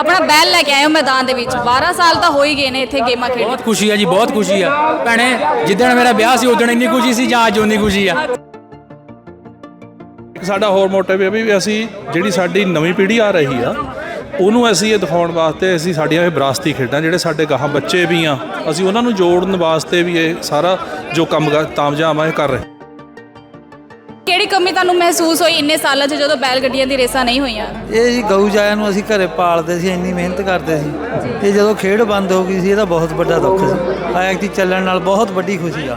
ਆਪਣਾ ਬੈਲ ਲੈ ਕੇ ਆਏ ਹੋ ਮੈਦਾਨ ਦੇ ਵਿੱਚ। 12 ਸਾਲ ਤਾਂ ਹੋ ਹੀ ਗਏ ਨੇ ਇੱਥੇ ਗੇਮਾਂ ਖੇਡ ਬਹੁਤ ਖੁਸ਼ੀ ਆ ਜੀ ਬਹੁਤ ਖੁਸ਼ੀ ਆ। ਭੈਣੇ ਜਿੱਦਣ ਮੇਰਾ ਵਿਆਹ ਸੀ ਉਦੋਂ ਇੰਨੀ ਖੁਸ਼ੀ ਸੀ ਜਾਂ ਅੱਜ ਉਨੀ ਖੁਸ਼ੀ ਆ? ਇੱਕ ਸਾਡਾ ਹੋਰ ਮੋਟਿਵ ਇਹ ਵੀ ਅਸੀਂ ਜਿਹੜੀ ਸਾਡੀ ਨਵੀਂ ਪੀੜ੍ਹੀ ਆ ਰਹੀ ਆ ਉਹਨੂੰ ਅਸੀਂ ਇਹ ਦਿਖਾਉਣ ਵਾਸਤੇ ਅਸੀਂ ਸਾਡੀਆਂ ਇਹ ਵਿਰਾਸਤੀ ਖੇਡਾਂ ਜਿਹੜੇ ਸਾਡੇ ਗਾਹਾਂ ਬੱਚੇ ਵੀ ਆ ਅਸੀਂ ਉਹਨਾਂ ਨੂੰ ਜੋੜਨ ਵਾਸਤੇ ਵੀ ਇਹ ਸਾਰਾ ਜੋ ਕੰਮ ਤਾਮਝਾਮ ਆ ਇਹ ਕਰ ਰਹੇ। ਕਮੀ ਤੁਹਾਨੂੰ ਮਹਿਸੂਸ ਹੋਈ ਇੰਨੇ ਸਾਲਾਂ 'ਚ ਜਦੋਂ ਬੈਲ ਗੱਡੀਆਂ ਦੀ ਰੇਸਾਂ ਨਹੀਂ ਹੋਈਆਂ? ਇਹ ਜੀ ਗਊ ਜਾਇਆ ਨੂੰ ਅਸੀਂ ਘਰੇ ਪਾਲਦੇ ਸੀ ਇੰਨੀ ਮਿਹਨਤ ਕਰਦੇ ਸੀ। ਇਹ ਜਦੋਂ ਖੇਡ ਬੰਦ ਹੋ ਗਈ ਸੀ ਇਹਦਾ ਬਹੁਤ ਵੱਡਾ ਦੁੱਖ ਸੀ। ਐਕਟੀ ਚੱਲਣ ਨਾਲ ਬਹੁਤ ਵੱਡੀ ਖੁਸ਼ੀ ਆ।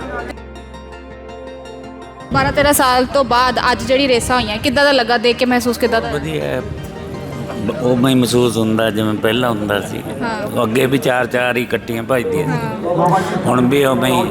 12 13 ਸਾਲ ਤੋਂ ਬਾਅਦ ਅੱਜ ਜਿਹੜੀ ਰੇਸਾਂ ਹੋਈਆਂ ਕਿੱਦਾਂ ਦਾ ਲੱਗਾ ਦੇਖ ਕੇ ਮਹਿਸੂਸ ਕਿੱਦਾਂ ਦਾ? ਵਧੀਆ ਹੈ। ਬ- ਉਹ ਮੈਂ ਮਹਿਸੂਸ ਹੁੰਦਾ ਜਿਵੇਂ ਪਹਿਲਾਂ ਹੁੰਦਾ ਸੀ। ਹਾਂ। ਅੱਗੇ ਵੀ ਚਾਰ ਚਾਰ ਹੀ ਇਕੱਠੀਆਂ ਭਜਦੀਆਂ। ਸੀ ਹੁਣ ਵੀ ਉਵੇਂ ਹੀ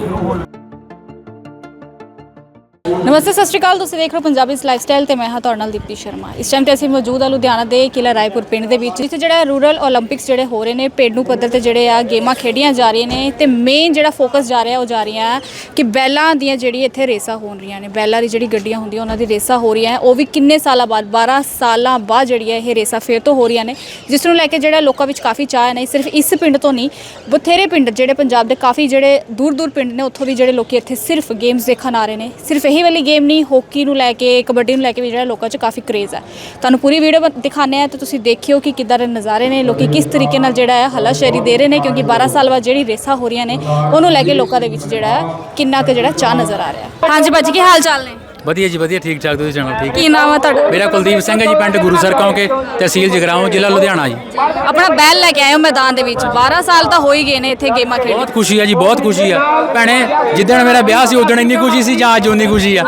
ਨਮਸਤੇ, ਸਤਿ ਸ਼੍ਰੀ ਅਕਾਲ। ਤੁਸੀਂ ਦੇਖ ਰਹੇ ਹੋ ਪੰਜਾਬੀ ਲਾਈਫ ਸਟਾਈਲ ਤੇ ਮੈਂ ਹਾਂ ਤੁਹਾਡੇ ਨਾਲ ਦੀਪਤੀ ਸ਼ਰਮਾ। ਇਸ ਟਾਈਮ ਤੇ ਅਸੀਂ ਮੌਜੂਦ ਹਾਂ ਲੁਧਿਆਣਾ ਦੇ ਕਿਲਾ ਰਾਏਪੁਰ ਪਿੰਡ ਦੇ ਵਿੱਚ, ਜਿੱਥੇ ਜਿਹੜਾ ਰੂਰਲ 올림픽ਸ ਜਿਹੜੇ ਹੋ ਰਹੇ ਨੇ, ਪੇਂਡੂ ਪੱਧਰ ਤੇ ਜਿਹੜੇ ਆ ਗੇਮਾਂ ਖੇਡੀਆਂ ਜਾ ਰਹੀਆਂ ਨੇ ਤੇ ਮੇਨ ਜਿਹੜਾ ਫੋਕਸ ਜਾ ਰਿਹਾ ਉਹ ਜਾ ਰਿਹਾ ਕਿ ਬੈਲਾਂ ਦੀਆਂ ਜਿਹੜੀ ਇੱਥੇ ਰੇਸਾਂ ਹੋਣ ਰਹੀਆਂ ਨੇ। ਬੈਲਾਂ ਦੀ ਜਿਹੜੀ ਗੱਡੀਆਂ ਹੁੰਦੀਆਂ, ਉਹਨਾਂ ਦੀ ਰੇਸਾਂ ਹੋ ਰਹੀਆਂ, ਉਹ ਵੀ ਕਿੰਨੇ ਸਾਲਾਂ ਬਾਅਦ 12 ਸਾਲਾਂ ਬਾਅਦ ਜਿਹੜੀ ਹੈ ਇਹ ਰੇਸਾਂ ਫੇਰ ਤੋਂ ਹੋ ਰਹੀਆਂ ਨੇ, ਜਿਸ ਨੂੰ ਲੈ ਕੇ ਜਿਹੜਾ ਲੋਕਾਂ ਵਿੱਚ ਕਾਫੀ ਚਾਹ ਹੈ, ਨਹੀਂ ਸਿਰਫ ਇਸ ਪਿੰਡ ਤੋਂ ਨਹੀਂ, ਬਥੇਰੇ ਪਿੰਡ ਜਿਹੜੇ ਪੰਜਾਬ ਦੇ ਕਾਫੀ ਜਿਹੜੇ ਦੂਰ ਦੂਰ ਪਿੰਡ ਨੇ, ਉੱਥੋਂ ਵੀ ਜਿਹੜੇ ਲੋਕੀ ਇੱਥੇ ਸਿਰਫ ਗੇਮਸ ਦੇਖਣ ਆ ਰਹੇ ਨੇ, ਸਿਰਫ ਇਹੀ ਵਾਲੀ ਗੇਮ ਨਹੀਂ ਹੋਕੀ ਨੂੰ ਲੈ ਕੇ, ਕਬੱਡੀ ਨੂੰ ਲੈ ਕੇ ਵੀ ਜਿਹੜਾ ਲੋਕਾਂ 'ਚ ਕਾਫੀ ਕਰੇਜ਼ ਹੈ। ਤੁਹਾਨੂੰ ਪੂਰੀ ਵੀਡੀਓ ਦਿਖਾਣੇ ਆ ਤੇ ਤੁਸੀਂ ਦੇਖਿਓ ਕਿ ਕਿੱਦਾਂ ਦੇ ਨਜ਼ਾਰੇ ਨੇ, ਲੋਕੀ ਕਿਸ ਤਰੀਕੇ ਨਾਲ ਜਿਹੜਾ ਹੈ ਹੱਲਾ ਸ਼ੇਰੀ ਦੇ ਰਹੇ ਨੇ, ਕਿਉਂਕਿ 12 ਸਾਲ ਬਾਅਦ ਜਿਹੜੀ ਰੇਸਾਂ ਹੋ ਰਹੀਆਂ ਨੇ, ਉਹਨੂੰ ਲੈ ਕੇ ਲੋਕਾਂ ਦੇ ਵਿੱਚ ਜਿਹੜਾ ਹੈ ਕਿੰਨਾ ਕੁ ਜਿਹੜਾ ਚਾਹ ਨਜ਼ਰ ਆ ਰਿਹਾ ਹੈ। ਹਾਂਜੀ ਬਾਜੀ ਕੀ ਹਾਲ ਚਾਲ ਨੇ? ਵਧੀਆ ਜੀ ਵਧੀਆ ਠੀਕ ਠਾਕ ਤੁਸੀਂ ਸੁਣਾਓ ਠੀਕ ਕੀ ਨਾਮ ਹੈ ਤੁਹਾਡਾ? ਮੇਰਾ ਕੁਲਦੀਪ ਸਿੰਘ ਹੈ ਜੀ ਪਿੰਡ ਗੁਰੂਸਰ ਕੌਂਕੇ ਤਹਿਸੀਲ ਜਗਰਾਉਂ ਜ਼ਿਲ੍ਹਾ ਲੁਧਿਆਣਾ ਜੀ। ਆਪਣਾ ਬੈਲ ਲੈ ਕੇ ਆਏ ਹੋ ਮੈਦਾਨ ਦੇ ਵਿੱਚ। 12 ਸਾਲ ਤਾਂ ਹੋ ਹੀ ਗਏ ਨੇ ਇੱਥੇ ਗੇਮਾਂ ਖੇਡ ਬਹੁਤ ਖੁਸ਼ੀ ਆ ਜੀ ਬਹੁਤ ਖੁਸ਼ੀ ਆ। ਭੈਣੇ ਜਿੱਦਣ ਮੇਰਾ ਵਿਆਹ ਸੀ ਉਦੋਂ ਇੰਨੀ ਖੁਸ਼ੀ ਸੀ ਜਾਂ ਅੱਜ ਉਨੀ ਖੁਸ਼ੀ ਆ।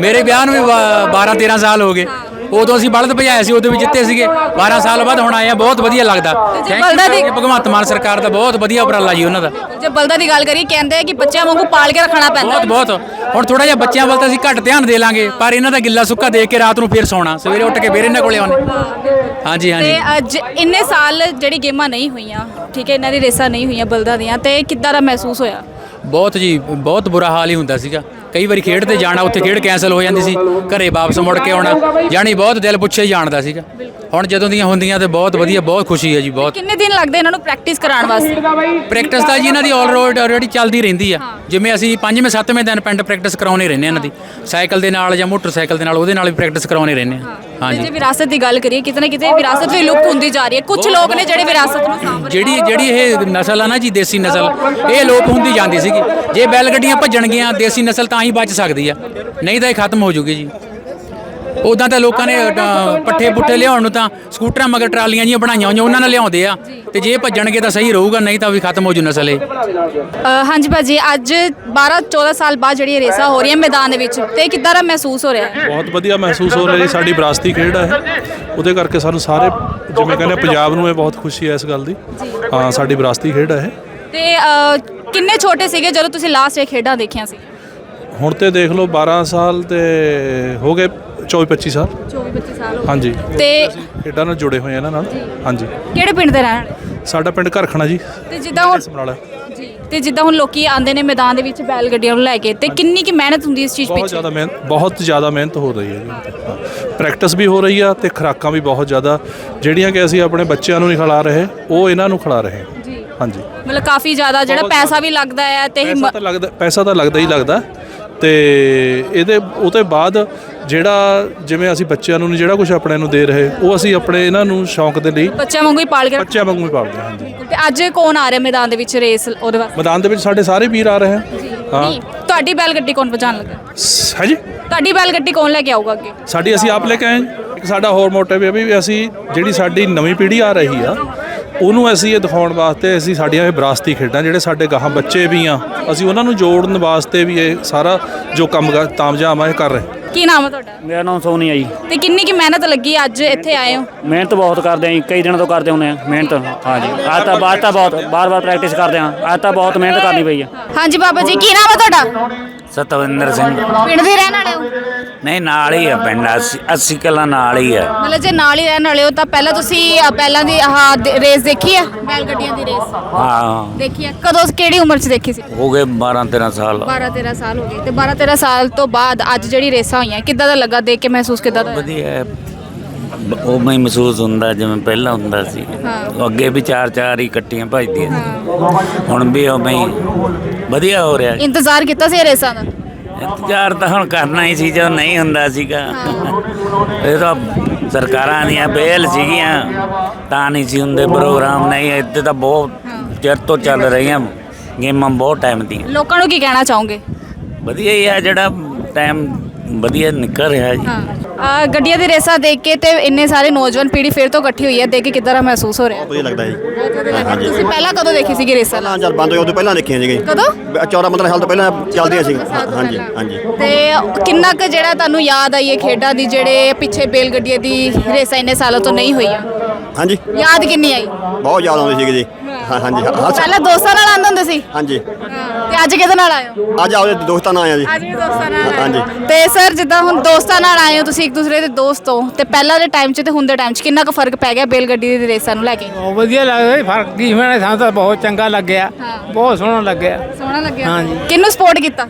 ਮੇਰੇ ਵਿਆਹ ਨੂੰ ਵੀ 12 13 ਸਾਲ ਹੋ ਗਏ। ਉਦੋਂ ਅਸੀਂ ਬਲਦ ਭਜਾਏ ਸੀ ਉਦੋਂ ਵੀ ਜਿੱਤੇ ਸੀਗੇ। 12 ਸਾਲ ਬਾਅਦ ਹੁਣ ਆਏ ਆ ਬਹੁਤ ਵਧੀਆ ਲੱਗਦਾ। ਬਲਦਾਂ ਦੀ- ਭਗਵੰਤ ਮਾਨ ਸਰਕਾਰ ਦਾ ਬਹੁਤ ਵਧੀਆ ਉਪਰਾਲਾ ਜੀ ਉਹਨਾਂ ਦਾ। ਜੇ ਬਲਦਾਂ ਦੀ ਗੱਲ ਕਰੀਏ ਕਹਿੰਦੇ ਆ ਕਿ ਬੱਚਿਆਂ ਵਾਂਗੂ ਪਾਲ ਕੇ ਰੱਖਣਾ ਪੈਂਦਾ। ਬਹੁਤ ਬਹੁਤ। ਹੁਣ ਥੋੜਾ ਜਿਹਾ ਬੱਚਿਆਂ ਵੱਲ ਤਾਂ ਅਸੀਂ ਘੱਟ ਧਿਆਨ ਦੇ ਲਾਂਗੇ ਪਰ ਇਹਨਾਂ ਦਾ ਗਿੱਲਾ ਸੁੱਕਾ ਦੇਖ ਕੇ ਰਾਤ ਨੂੰ ਫੇਰ ਸੌਣਾ। ਸਵੇਰੇ ਉੱਠ ਕੇ ਫੇਰ ਇਹਨਾਂ ਕੋਲੇ ਆਉਣੇ। ਹਾਂਜੀ ਹਾਂਜੀ। ਤੇ ਅੱਜ ਇੰਨੇ ਸਾਲ ਜਿਹੜੀ ਗੇਮਾਂ ਨਹੀਂ ਹੋਈਆਂ ਠੀਕ ਹੈ ਇਹਨਾਂ ਦੀ ਰੇਸਾਂ ਨਹੀਂ ਹੋਈਆਂ ਬਲਦਾਂ ਦੀਆਂ ਤੇ ਕਿੱਦਾਂ ਦਾ ਮਹਿਸੂਸ ਹੋਇਆ? ਬਹੁਤ ਜੀ ਬਹੁਤ ਬੁਰਾ ਹਾਲ ਹੀ ਹੁੰਦਾ ਸੀਗਾ। ਕਈ ਵਾਰੀ ਖੇਡ ਤੇ ਜਾਣਾ ਉੱਥੇ ਖੇਡ ਕੈਨਸਲ ਹੋ ਜਾਂਦੀ ਸੀ। ਘਰੇ ਵਾਪਸ ਮੁੜ ਕੇ ਆਉਣਾ। ਜਾਣੀ ਬਹੁਤ ਦਿਲ ਪੁੱਛੇ ਜਾਣਦਾ ਸੀਗਾ। ਹੁਣ ਜਦੋਂ ਦੀਆਂ ਹੁੰਦੀਆਂ ਤੇ ਬਹੁਤ ਵਧੀਆ ਬਹੁਤ ਖੁਸ਼ੀ ਹੈ ਜੀ ਬਹੁਤ। ਕਿੰਨੇ ਦਿਨ ਲੱਗਦੇ ਇਹਨਾਂ ਨੂੰ ਪ੍ਰੈਕਟਿਸ ਕਰਾਉਣ ਵਾਸਤੇ? ਪ੍ਰੈਕਟਿਸ ਤਾਂ ਜੀ ਇਹਨਾਂ ਦੀ ਆਲਰੋਡ ਆਲਰੇਡੀ ਚੱਲਦੀ ਰਹਿੰਦੀ ਆ। ਜਿਵੇਂ ਅਸੀਂ ਪੰਜਵੇਂ ਸੱਤਵੇਂ ਦਿਨ ਪਿੰਡ ਪ੍ਰੈਕਟਿਸ ਕਰਾਉਣੇ ਰਹਿੰਦੇ ਇਹਨਾਂ ਦੀ। ਸਾਈਕਲ ਦੇ ਨਾਲ ਜਾਂ ਮੋਟਰਸਾਈਕਲ ਦੇ ਨਾਲ ਉਹਦੇ ਨਾਲ ਵੀ ਪ੍ਰੈਕਟਿਸ ਕਰਾਉਣੇ ਰਹਿੰਦੇ ਆ। ਤੇ ਜੇ ਵਿਰਾਸਤ ਦੀ ਗੱਲ ਕਰੀਏ ਕਿਤੇ ਨਾ ਕਿਤੇ ਵਿਰਾਸਤ ਵੀ ਲੁਪਤ ਹੁੰਦੀ ਜਾ ਰਹੀ ਹੈ। ਕੁਝ ਲੋਕ ਨੇ ਜਿਹੜੇ ਵਿਰਾਸਤ ਨੂੰ ਸਾਂਭ ਰਹੇ ਜਿਹੜੀ ਜਿਹੜੀ ਇਹ ਨਸਲ ਆ ਨਾ ਜੀ ਦੇਸੀ ਨਸਲ ਇਹ ਲੋਪ ਹੁੰਦੀ ਜਾਂਦੀ ਸੀਗੀ। ਜੇ ਬੈਲ ਗੱਡੀਆਂ ਭੱਜਣ ਗਈਆਂ ਦੇਸੀ ਨਸਲ ਤਾਂ ਹੀ ਬਚ ਸਕਦੀ ਆ। ਨਹੀਂ ਤਾਂ ਇਹ ਖਤਮ ਹੋ ਜੂਗੀ ਜੀ। ਉਦਾਂ ਤਾਂ ਲੋਕਾਂ ਨੇ ਪੱਠੇ ਪੁੱਠੇ ਲਿਆਉਣ ਨੂੰ ਤਾਂ ਸਕੂਟਰਾਂ ਮਗਰ ਟਰਾਲੀਆਂ ਜੀਆਂ ਬਣਾਈਆਂ ਹੋਈਆਂ ਉਹਨਾਂ ਨਾਲ ਲਿਆਉਂਦੇ ਆ। ਤੇ ਜੇ ਭੱਜਣਗੇ ਤਾਂ ਸਹੀ ਰਹੂਗਾ ਨਹੀਂ ਤਾਂ ਵੀ ਖਤਮ ਹੋ ਜੂ ਨਸਲ ਇਹ। ਹਾਂਜੀ ਭਾਜੀ ਅੱਜ 12 14 ਸਾਲ ਬਾਅਦ ਜਿਹੜੀ ਰੇਸਾਂ ਹੋ ਰਹੀਆਂ ਮੈਦਾਨ ਦੇ ਵਿੱਚ ਤੇ ਕਿੱਦਾਂ ਦਾ ਮਹਿਸੂਸ ਹੋ ਰਿਹਾ? ਹੈ ਬਹੁਤ ਵਧੀਆ ਮਹਿਸੂਸ ਹੋ ਰਿਹਾ ਜੀ ਸਾਡੀ ਵਿਰਾਸਤੀ ਖੇਡ ਹੈ ਉਹਦੇ ਕਰਕੇ ਸਾਨੂੰ ਸਾਰੇ ਜਿਵੇਂ ਕਹਿੰਦੇ ਪੰਜਾਬ ਨੂੰ ਇਹ ਬਹੁਤ ਖੁਸ਼ੀ ਹੈ ਇਸ ਗੱਲ ਦੀ। ਹਾਂ ਸਾਡੀ ਵਿਰਾਸਤੀ ਖੇਡ ਹੈ ਤੇ ਕਿੰਨੇ ਛੋਟੇ ਸੀਗੇ ਜਦੋਂ ਤੁਸੀਂ ਲਾਸਟ ਇਹ ਖੇਡਾਂ ਦੇਖੀਆਂ ਸੀ? ਹੁਣ ਤੇ ਦੇਖ ਲਓ 12 ਸਾਲ ਤੇ ਹੋ ਗਏ 24 25 ਸਾਲ? 24 25 ਸਾਲ ਹੋ ਹਾਂਜੀ। ਤੇ ਖੇਡਾਂ ਨਾਲ ਜੁੜੇ ਹੋਏ ਆ ਇਹਨਾਂ ਨਾਲ? ਹਾਂਜੀ। ਕਿਹੜੇ ਪਿੰਡ ਦੇ ਰਹਿਣ ਵਾਲੇ? ਸਾਡਾ ਪਿੰਡ ਘਰਖਣਾ ਜੀ। ਤੇ ਜਿੱਦਾਂ ਹੁਣ ਸਮਰਾਲਾ। ਜੀ। ਤੇ ਜਿੱਦਾਂ ਹੁਣ ਲੋਕੀ ਆਂਦੇ ਨੇ ਮੈਦਾਨ ਦੇ ਵਿੱਚ ਬੈਲ ਗੱਡੀਆਂ ਨੂੰ ਲੈ ਕੇ ਤੇ ਕਿੰਨੀ ਕੀ ਮਿਹਨਤ ਹੁੰਦੀ ਇਸ ਚੀਜ਼ ਬਹੁਤ ਪਿੱਛੇ? ਜ਼ਿਆਦਾ ਮਿਹਨਤ ਬਹੁਤ ਜ਼ਿਆਦਾ ਮਿਹਨਤ ਹੋ ਰਹੀ ਹੈ ਜੀ। ਪ੍ਰੈਕਟਿਸ ਵੀ ਹੋ ਰਹੀ ਆ ਤੇ ਖੁਰਾਕਾਂ ਵੀ ਬਹੁਤ ਜ਼ਿਆਦਾ। ਜਿਹੜੀਆਂ ਕਿ ਅਸੀਂ ਆਪਣੇ ਬੱਚਿਆਂ ਨੂੰ ਨਹੀਂ ਖਿਲਾ ਰਹੇ ਉਹ ਇਹਨਾਂ ਨੂੰ ਖਿਲਾ ਰਹੇ। ਹਾਂ ਜੀ। ਹਾਂਜੀ। ਮਤਲਬ ਕਾਫੀ ਜ਼ਿਆਦਾ ਜਿਹੜਾ ਪੈਸਾ ਵੀ ਲੱਗਦਾ ਹੈ ਤੇ ਪੈਸਾ ਹਿੰਮਤ ਤਾਂ ਲੱਗਦਾ ਪੈਸਾ ਤਾਂ ਲੱਗਦਾ ਹੀ ਲੱਗਦਾ। ਤੇ ਇਹਦੇ ਉਹ ਤੋਂ ਬਾਅਦ ਜਿਹੜਾ ਜਿਵੇਂ ਅਸੀਂ ਬੱਚਿਆਂ ਨੂੰ ਨਹੀਂ ਜਿਹੜਾ ਕੁਝ ਆਪਣੇ ਨੂੰ ਦੇ ਰਹੇ ਉਹ ਅਸੀਂ ਆਪਣੇ ਇਹਨਾਂ ਨੂੰ ਸ਼ੌਂਕ ਦੇ ਲਈ ਬੱਚਿਆਂ ਵਾਂਗੂ ਹੀ ਪਾਲ ਕੇ ਰੱਖ- ਬੱਚਿਆਂ ਵਾਂਗੂ ਹੀ ਪਾਲਦੇ ਹਾਂ ਹਾਂਜੀ। ਤੇ ਅੱਜ ਕੌਣ ਆ ਰਿਹਾ ਮੈਦਾਨ ਦੇ ਵਿੱਚ ਰੇਸ ਉਹਦੇ ਵਾਸਤੇ? ਮੈਦਾਨ ਦੇ ਵਿੱਚ ਸਾਡੇ ਸਾਰੇ ਵੀਰ ਆ ਰਹੇ ਹਨ ਹਾਂ। ਨਹੀਂ ਤੁਹਾਡੀ ਬੈਲ ਗੱਡੀ ਕੌਣ ਪਹੁੰਚਾਉਣ ਲੱਗਾ? ਸ- ਹੈ ਜੀ ਤੁਹਾਡੀ ਬੈਲ ਗੱਡੀ ਕੌਣ ਲੈ ਕੇ ਆਊਗਾ ਅੱਗੇ? ਸਾਡੀ ਅਸੀਂ ਆਪ ਲੈ ਕੇ ਆਏ ਹਾਂ। ਇੱਕ ਸਾਡਾ ਹੋਰ ਮੋਟਿਵ ਇਹ ਵੀ ਅਸੀਂ ਜਿਹੜੀ ਸਾਡੀ ਨਵੀਂ ਪੀੜ੍ਹੀ ਆ ਰਹੀ ਆ ਉਹਨੂੰ ਅਸੀਂ ਇਹ ਦਿਖਾਉਣ ਵਾਸਤੇ ਅਸੀਂ ਸਾਡੀਆਂ ਇਹ ਵਿਰਾਸਤੀ ਖੇਡਾਂ ਜਿਹੜੇ ਸਾਡੇ ਗਾਹਾਂ ਬੱਚੇ ਵੀ ਆ ਅਸੀਂ ਉਹਨਾਂ ਨੂੰ ਜੋੜਨ ਵਾਸਤੇ ਵੀ ਇਹ ਸਾਰਾ ਜੋ ਕੰਮ ਗਾ- ਤਾਮਝਾਮ ਆ ਇਹ ਕਰ ਰਹੇ ਹਾਂ। ਕੀ ਨਾਮ ਹੈ ਤੁਹਾਡਾ? ਮੇਰਾ ਨਾਮ ਸੋਨੀ ਆ ਜੀ। ਤੇ ਕਿੰਨੀ ਕੀ ਮਿਹਨਤ ਲੱਗੀ ਅੱਜ ਇੱਥੇ ਆਏ ਹੋ? ਮਿਹਨਤ ਬਹੁਤ ਕਰਦੇ ਆਂ ਜੀ ਕਈ ਦਿਨਾਂ ਤੋਂ ਕਰਦੇ ਹੁੰਦੇ ਆ ਮਿਹਨਤ। ਹਾਂ ਜੀ ਅੱਜ ਤਾਂ ਬਾਅਦ ਤਾਂ ਬਹੁਤ ਬਾਰ-ਬਾਰ ਪ੍ਰੈਕਟਿਸ ਕਰਦੇ ਆਂ। ਅੱਜ ਤਾਂ ਬਹੁਤ ਮਿਹਨਤ ਕਰਨੀ ਪਈ ਆ। ਹਾਂਜੀ ਬਾਬਾ ਜੀ ਕੀ ਨਾਮ ਹੈ ਤੁਹਾਡਾ? ਸਤਵਿੰਦਰ ਸਿੰਘ। ਪਿੰਡ ਦੇ ਰਹਿਣ ਵਾਲੇ ਹੋ? ਨਹੀਂ ਨਾਲ ਹੀ ਆ ਪਿੰਡ 80 80 ਕਿਲਾ ਨਾਲ ਹੀ ਆ। ਮਤਲਬ ਜੇ ਨਾਲ ਹੀ ਰਹਿਣ ਵਾਲੇ ਹੋ ਤਾਂ ਪਹਿਲਾਂ ਤੁਸੀਂ ਅ, ਪਹਿਲਾਂ ਦੀ ਆਹ ਦ- ਰੇਸ ਦੇਖੀ ਹੈ ਬੈਲ ਗੱਡੀਆਂ ਦੀ ਰੇਸ? ਹਾਂ। ਦੇਖੀ ਹੈ ਕਦੋਂ ਕਿਹੜੀ ਉਮਰ 'ਚ ਦੇਖੀ ਸੀ? ਹੋ ਗਏ 12 13 ਸਾਲ। 12 13 ਸਾਲ ਹੋ ਗਏ। ਤੇ 12 13 ਸਾਲ ਤੋਂ ਬਾਅਦ ਅੱਜ ਜਿਹੜੀ ਰੇਸਾਂ ਹੋਈਆਂ ਕਿੱਦਾਂ ਦਾ ਲੱਗਾ ਦੇਖ ਕੇ ਮਹਿਸੂਸ ਕਿੱਦਾਂ ਦਾ ਹੋਇਆ? ਵਧੀਆ। ਹੈ। ਬ- ਉਵੇਂ ਹੀ ਮਹਿਸੂਸ ਹੁੰਦਾ ਜਿਵੇਂ ਪਹਿਲਾਂ ਹੁੰਦਾ ਸੀ। ਅੱਗੇ ਵੀ ਚਾਰ ਚਾਰ ਹੀ ਇਕੱਠੀਆਂ ਭਜਦੀਆਂ ਸੀ। ਹੁਣ ਵੀ ਉਵੇਂ ਹੀ ਵਧੀਆ ਹੋ ਰਿਹਾ। ਇੰਤਜ਼ਾਰ ਕੀਤਾ ਸੀ ਇਹ ਰੇਸਾਂ ਦਾ? ਇੰਤਜ਼ਾਰ ਤਾਂ ਹੁਣ ਕਰਨਾ ਹੀ ਸੀ ਜਦੋਂ ਨਹੀਂ ਹੁੰਦਾ ਸੀਗਾ। ਇਹ ਤਾਂ ਸਰਕਾਰਾਂ ਦੀਆਂ ਬੇਲ ਸੀਗੀਆਂ। ਤਾਂ ਨਹੀਂ ਸੀ ਹੁੰਦੇ ਪ੍ਰੋਗਰਾਮ ਨਹੀਂ ਇੱਥੇ ਤਾਂ ਬਹੁਤ ਚਿਰ ਤੋਂ ਚੱਲ ਰਹੀਆਂ ਗੇਮਾਂ ਬਹੁਤ ਟਾਈਮ ਦੀਆਂ। ਲੋਕਾਂ ਨੂੰ ਕੀ ਕਹਿਣਾ ਚਾਹੋਗੇ? ਵਧੀਆ ਹੀ ਆ ਜਿਹੜਾ ਟਾਈਮ ਵਧੀਆ ਨਿਕਲ ਰਿਹਾ ਜੀ। ਗੱਡੀਆਂ ਦੀ ਰੇਸਾਂ ਦੇਖ ਕੇ ਤੇ ਇੰਨੇ ਸਾਰੇ ਨੌਜਵਾਨ ਪੀੜ੍ਹੀ ਫਿਰ ਤੋਂ ਇਕੱਠੀ ਹੋਈ ਹੈ ਦੇਖ ਕੇ ਕਿੱਦਾਂ ਦਾ ਮਹਿਸੂਸ ਹੋ ਰਿਹਾ ਵਧੀਆ ਲੱਗਦਾ ਜੀ। ਹਾਂਜੀ ਤੁਸੀਂ ਪਹਿਲਾਂ ਕਦੋਂ ਦੇਖੀ ਸੀਗੀ ਰੇਸਾਂ? ਹਾਂ ਚੱਲ ਬੰਦ ਉਹ ਤੋਂ ਪਹਿਲਾਂ ਦੇਖੀਆਂ ਸੀਗੇ ਕਦੋਂ? 14 15 ਸਾਲ ਤੋਂ ਪਹਿਲਾਂ ਚੱਲਦੀਆਂ ਸੀ ਹਾਂਜੀ ਹਾਂਜੀ। ਤੇ ਕਿੰਨਾ ਕੁ ਜਿਹੜਾ ਤੁਹਾਨੂੰ ਯਾਦ ਆਈ ਹੈ ਖੇਡਾਂ ਦੀ ਜਿਹੜੇ ਪਿੱਛੇ ਬੇਲ ਗੱਡੀਆਂ ਦੀ ਰੇਸਾਂ ਇੰਨੇ ਸਾਲਾਂ ਤੋਂ ਨਹੀਂ ਹੋਈਆਂ? ਹਾਂਜੀ। ਯਾਦ ਕਿੰਨੀ ਆਈ? ਬਹੁਤ ਯਾਦ ਆਉਂਦੀ ਸੀਗੀ ਜੀ। ਹਾਂ ਹਾਂਜੀ ਹਾਂ ਪਹਿਲਾਂ ਦੋਸਤਾਂ ਨਾਲ ਆਉਂਦੇ ਹੁੰਦੇ ਸੀ? ਹਾਂਜੀ। ਤੇ ਅੱਜ ਕਿਹਦੇ ਨਾਲ ਆਏ ਹੋ? ਅੱਜ ਆਪਦੇ ਦੋਸਤਾਂ ਨਾਲ ਆਇਆ ਜੀ। ਅੱਜ ਵੀ ਦੋਸਤਾਂ ਨਾਲ ਆਏ ਹਾਂਜੀ। ਹੋ। ਤੇ ਸਰ ਜਿੱਦਾਂ ਹੁਣ ਦੋਸਤਾਂ ਨਾਲ ਆਏ ਹੋ ਤੁਸੀਂ ਇੱਕ ਦੂਸਰੇ ਦੇ ਦੋਸਤ ਹੋ ਤੇ ਪਹਿਲਾਂ ਦੇ ਟਾਈਮ 'ਚ ਤੇ ਹੁਣ ਦੇ ਟਾਈਮ 'ਚ ਕਿੰਨਾ ਕੁ ਫ਼ਰਕ ਪੈ ਗਿਆ ਬੇਲ ਗੱਡੀ ਦੀ ਰੇਸਾਂ ਨੂੰ ਲੈ ਕੇ? ਉਹ ਵਧੀਆ ਲੱਗਦਾ ਜੀ ਫ਼ਰਕ ਕੀ ਹੋਣਾ ਸਾਨੂੰ ਤਾਂ ਬਹੁਤ ਚੰਗਾ ਲੱਗਿਆ। ਹਾਂ। ਬਹੁਤ ਸੋਹਣਾ ਲੱਗਿਆ। ਸੋਹਣਾ ਲੱਗਿਆ। ਹਾਂਜੀ। ਕਿਹਨੂੰ ਸਪੋਰਟ ਕੀਤਾ?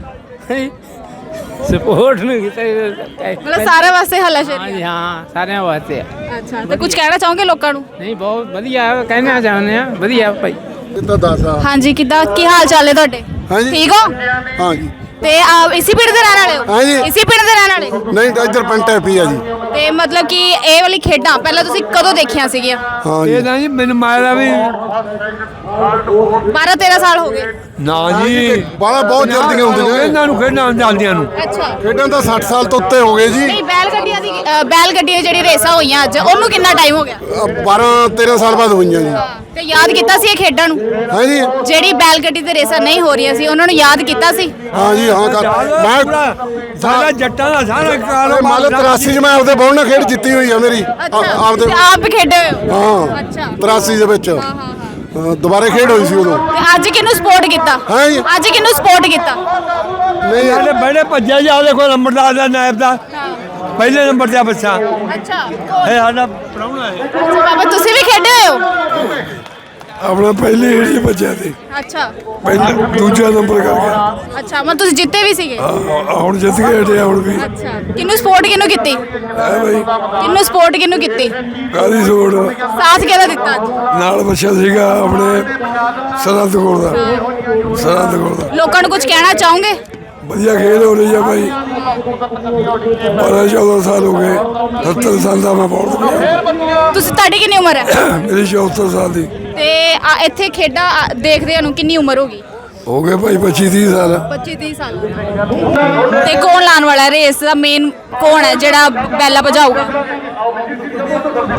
ਸਪੋਰਟ ਨੂੰ ਕੀਤਾ ਮਤਲਬ ਸਾਰੇ ਵਾਸਤੇ ਹੱਲਾ ਹਾਂਜੀ ਹਾਂ ਸਾਰਿਆਂ ਵਾਸਤੇ ਆ। ਅੱਛਾ ਤੇ ਕੁਝ ਕਹਿਣਾ ਚਾਹੋਗੇ ਲੋਕਾਂ ਨੂੰ? ਨਹੀਂ ਬਹੁਤ ਵਧੀਆ ਕਹਿਣਾ ਚਾਹੁੰਦੇ ਆ ਵਧੀਆ ਭਾਈ। ਕਿੱਦਾਂ ਦੱਸ ਆ ਹਾਂਜੀ ਕਿੱਦਾਂ ਕੀ ਹਾਲ ਚਾਲ ਹੈ ਤੁਹਾਡੇ? ਹਾਂਜੀ। ਠੀਕ ਹੋ? ਹਾਂਜੀ। ਤੇ ਆ ਇਸੇ ਪਿੰਡ ਦੇ ਰਹਿਣ ਵਾਲੇ ਹੋ? ਹਾਂਜੀ। ਇਸੇ ਪਿੰਡ ਦੇ ਰਹਿਣ ਵਾਲੇ? ਨਹੀਂ ਤਾਂ ਇੱਧਰ ਪਿੰਡ ਟੈਪੀ ਆ ਜੀ। ਤੇ ਮਤਲਬ ਕਿ ਇਹ ਵਾਲੀ ਖੇਡਾਂ ਪਹਿਲਾਂ ਤੁਸੀਂ ਕਦੋਂ ਦੇਖੀਆਂ ਸੀਗੀਆਂ? ਹਾਂ ਜੀ ਇਹ ਤਾਂ ਜੀ ਮੈਨੂੰ ਮਾਰਾ ਵੀ 12 13 ਸਾਲ ਹੋ ਗਏ। ਨਾ ਜੀ। ਬਾਲਾ ਬਹੁਤ ਚਿਰ ਦੀਆਂ ਹੁੰਦੀਆਂ ਇਹਨਾਂ ਨੂੰ ਖੇਡਾਂ ਜਾਂਦੀਆਂ ਨੂੰ। ਅੱਛਾ। ਖੇਡਾਂ ਤਾਂ 60 ਸਾਲ ਤੋਂ ਉੱਤੇ ਹੋ ਗਏ ਜੀ। ਨਹੀਂ ਬੈਲ ਗੱਡੀਆਂ ਦੀ ਅ, ਬੈਲ ਗੱਡੀਆਂ ਦੀ ਜਿਹੜੀ ਰੇਸਾਂ ਹੋਈਆਂ ਅੱਜ ਉਹਨੂੰ ਕਿੰਨਾ ਟਾਈਮ ਹੋ ਗਿਆ? 12 13 ਸਾਲ ਬਾਅਦ ਹੋਈਆਂ ਜੀ। ਤੇ ਯਾਦ ਕੀਤਾ ਸੀ ਇਹ ਖੇਡਾਂ ਨੂੰ? ਹਾਂ ਜੀ। ਜਿਹੜੀ ਬੈਲ ਗੱਡੀ ਤੇ ਰੇਸਾਂ ਨਹੀਂ ਹੋ ਰਹੀਆਂ ਸੀ ਉਹਨਾਂ ਨੂੰ ਯਾਦ ਕੀਤਾ ਸੀ? ਹਾਂ ਜੀ ਹਾਂ ਕਰ ਮੈਂ ਸਾਰਾ ਜੱਟਾਂ ਦਾ ਸਾਰਾ ਮੰਨ ਕਾਰੋਬਾਰ ਲਓ 83 ਚ ਮੈਂ ਆਪਦੇ ਨਾਲ ਖੇਡ ਜਿੱਤੀ ਹੋਈ ਆ ਮੇਰੀ। ਆ- ਆਪਦੇ ਤੇ ਆਪ ਖੇਡੇ ਹੋਏ ਹੋ? ਹਾਂ ਅੱਛਾ। 83 ਦੇ ਵਿੱਚ। ਹਾਂ ਹਾਂ ਹਾਂ। ਹਾਂ, ਦੁਬਾਰੇ ਖੇਡ ਹੋਈ ਸੀ ਉਦੋਂ। ਤੇ ਅੱਜ ਕਿਹਨੂੰ ਸਪੋਰਟ ਕੀਤਾ? ਹਾਂ ਜੀ। ਅੱਜ ਕਿਹਨੂੰ ਸਪੋਰਟ ਕੀਤਾ? ਨਹੀਂ। ਸਾਡੇ ਬੜੇ ਭੱਜਿਆ ਜਾ ਦੇਖੋ ਨੰਬਰਦਾਰ ਦਾ ਨਾਇਬ ਦਾ। ਪਹਿਲੇ ਨੰਬਰ ਤੇ ਆ ਬੱਚਾ ਅੱਛਾ। ਇਹ ਸਾਡਾ ਪ੍ਰਾਹੁਣਾ ਹੈ। ਅੱਛਾ ਬਾਬਾ ਤੁਸੀਂ ਵੀ ਖੇਡੇ ਹੋਏ ਹੋ। ਆਪਣਾ ਪਹਿਲੇ ਏਰੀਏ ਬੱਚਿਆ ਤੇ। ਅੱਛਾ। ਪਹਿਲਾ ਦੂਜਾ ਨੰਬਰ ਕਰ ਗਿਆ। ਅੱਛਾ ਮੈਂ ਤੁਸੀਂ ਜਿੱਤੇ ਵੀ ਸੀਗੇ? ਹੁਣ ਜਿੱਤ ਗਏ ਏਡੇ ਹੁਣ ਵੀ। ਅੱਛਾ ਕਿਹਨੂੰ ਸਪੋਰਟ ਕਿਹਨੂੰ ਕੀਤੀ? ਹੈ ਬਈ। ਕਿਹਨੂੰ ਸਪੋਰਟ ਕਿਹਨੂੰ ਕੀਤੀ? ਕਾਦੀ ਸੋੜ ਸਾਥ ਕਿਹਦਾ ਦਿੱਤਾ ਅੱਜ? ਨਾਲ ਬੱਚਾ ਸੀਗਾ ਆਪਣੇ ਸਰਹੰਦ ਕੋਲ ਦਾ। ਸਰਹੰਦ ਕੋਲ ਦਾ। ਲੋਕਾਂ ਨੂੰ ਕੁਝ ਕਹਿਣਾ ਚਾਹੋਗੇ? ਵਧੀਆ ਖੇਡ ਹੋ ਰਹੀ ਆ ਭਾਈ 12 14 ਸਾਲ ਹੋ ਗਏ। 70 ਸਾਲ ਦਾ ਮੈਂ ਗਿਆ ਤੁਸੀਂ ਤੁਹਾਡੀ ਕਿੰਨੀ ਉਮਰ ਹੈ? ਮੇਰੀ 74 ਸਾਲ ਦੀ। ਆ ਇੱਥੇ ਖੇਡਾਂ ਆ, ਦੇਖਦਿਆਂ ਨੂੰ ਕਿੰਨੀ ਉਮਰ ਹੋ ਗਈ? ਹੋ ਗਏ ਭਾਈ 25 30 ਸਾਲ। 25 30 ਸਾਲ। ਤੇ ਕੌਣ ਲਾਣ ਵਾਲਾ ਰੇਸ ਦਾ ਮੇਨ ਕੌਣ ਹੈ ਜਿਹੜਾ ਬੈਲਾ ਭਜਾਊਗਾ?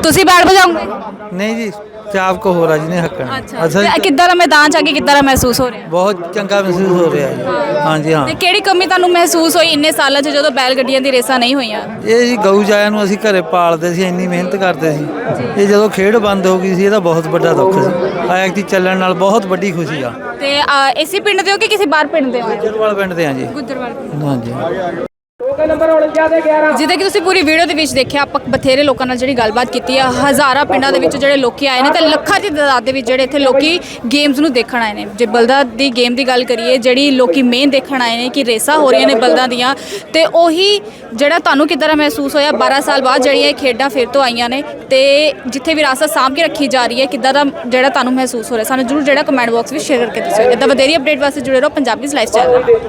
ਤੁਸੀਂ ਬੈਲ ਭਜਾਉਂਗੇ ਨਹੀਂ ਜੀ ਚਾਪ ਕੋ ਹੋ ਰਹਾ ਜੀ ਨੇ ਹੱਕਣ। ਅੱਛਾ ਤੇ ਕਿੱਦਾਂ ਦਾ ਮੈਦਾਨ ਚ ਆ ਕੇ ਕਿੱਦਾਂ ਦਾ ਮਹਿਸੂਸ ਹੋ ਰਿਹਾ? ਬਹੁਤ ਚੰਗਾ ਮਹਿਸੂਸ ਹੋ ਰਿਹਾ ਜੀ। ਹਾਂਜੀ ਹਾਂ। ਤੇ ਕਿਹੜੀ ਕਮੀ ਤੁਹਾਨੂੰ ਮਹਿਸੂਸ ਹੋਈ ਇੰਨੇ ਸਾਲਾਂ 'ਚ ਜਦੋਂ ਬੈਲ ਗੱਡੀਆਂ ਦੀ ਰੇਸਾਂ ਨਹੀਂ ਹੋਈਆਂ? ਇਹ ਜੀ ਗਊ ਜਾਇਆ ਨੂੰ ਅਸੀਂ ਘਰੇ ਪਾਲਦੇ ਸੀ ਇੰਨੀ ਮਿਹਨਤ ਕਰਦੇ ਸੀ। ਇਹ ਜਦੋਂ ਖੇਡ ਬੰਦ ਹੋ ਗਈ ਸੀ ਇਹਦਾ ਬਹੁਤ ਵੱਡਾ ਦੁੱਖ ਸੀ। ਆ ਐਕਟੀ ਚੱਲਣ ਨਾਲ ਬਹੁਤ ਵੱਡੀ ਖੁਸ਼ੀ ਆ। ਤੇ ਇਸੇ ਪਿੰਡ ਦੇ ਹੋ ਕਿ ਕਿਸੇ ਬਾਹਰ ਪਿੰਡ ਦੇ ਹੋ? ਜਰਵਾਲ ਪਿੰਡ ਦੇ ਆ ਜੀ। ਗੁੱਜਰਵਾਲ ਹਾਂਜੀ। ਜਿੱਦਾਂ ਕਿ ਤੁਸੀਂ ਪੂਰੀ ਵੀਡੀਓ ਦੇ ਵਿੱਚ ਦੇਖਿਆ, ਆਪਾਂ ਬਥੇਰੇ ਲੋਕਾਂ ਨਾਲ ਜਿਹੜੀ ਗੱਲਬਾਤ ਕੀਤੀ ਆ, ਹਜ਼ਾਰਾਂ ਪਿੰਡਾਂ ਦੇ ਵਿੱਚ ਜਿਹੜੇ ਲੋਕੀ ਆਏ ਨੇ ਤੇ ਲੱਖਾਂ ਦੀ ਤਾਦਾਦ ਦੇ ਵਿੱਚ ਜਿਹੜੇ ਇੱਥੇ ਲੋਕੀ ਗੇਮਸ ਨੂੰ ਦੇਖਣ ਆਏ ਨੇ। ਜੇ ਬਲਦਾਂ ਦੀ ਗੇਮ ਦੀ ਗੱਲ ਕਰੀਏ, ਜਿਹੜੀ ਲੋਕੀ ਮੇਨ ਦੇਖਣ ਆਏ ਨੇ ਕਿ ਰੇਸਾਂ ਹੋ ਰਹੀਆਂ ਨੇ ਬਲਦਾਂ ਦੀਆਂ, ਤੇ ਉਹੀ ਜਿਹੜਾ ਤੁਹਾਨੂੰ ਕਿੱਦਾਂ ਦਾ ਮਹਿਸੂਸ ਹੋਇਆ 12 ਸਾਲ ਬਾਅਦ ਜਿਹੜੀਆਂ ਇਹ ਖੇਡਾਂ ਫਿਰ ਤੋਂ ਆਈਆਂ ਨੇ ਤੇ ਜਿੱਥੇ ਵਿਰਾਸਤ ਸਾਂਭ ਕੇ ਰੱਖੀ ਜਾ ਰਹੀ ਹੈ, ਕਿੱਦਾਂ ਦਾ ਜਿਹੜਾ ਤੁਹਾਨੂੰ ਮਹਿਸੂਸ ਹੋ ਰਿਹਾ? ਸਾਨੂੰ ਜਰੂਰ ਜਿਹੜਾ ਕਮੈਂਟ ਬਾਕਸ ਵਿੱਚ ਸ਼ੇਅਰ ਕਰਕੇ ਦੱਸਿਓ। ਇਦਾਂ ਵਧੇਰੀ ਅਪਡੇਟ ਵਾਸਤੇ ਜੁੜੇ ਰਹੋ, ਪੰਜਾਬੀ ਲਾਈਫ ਸਟਾਈਲ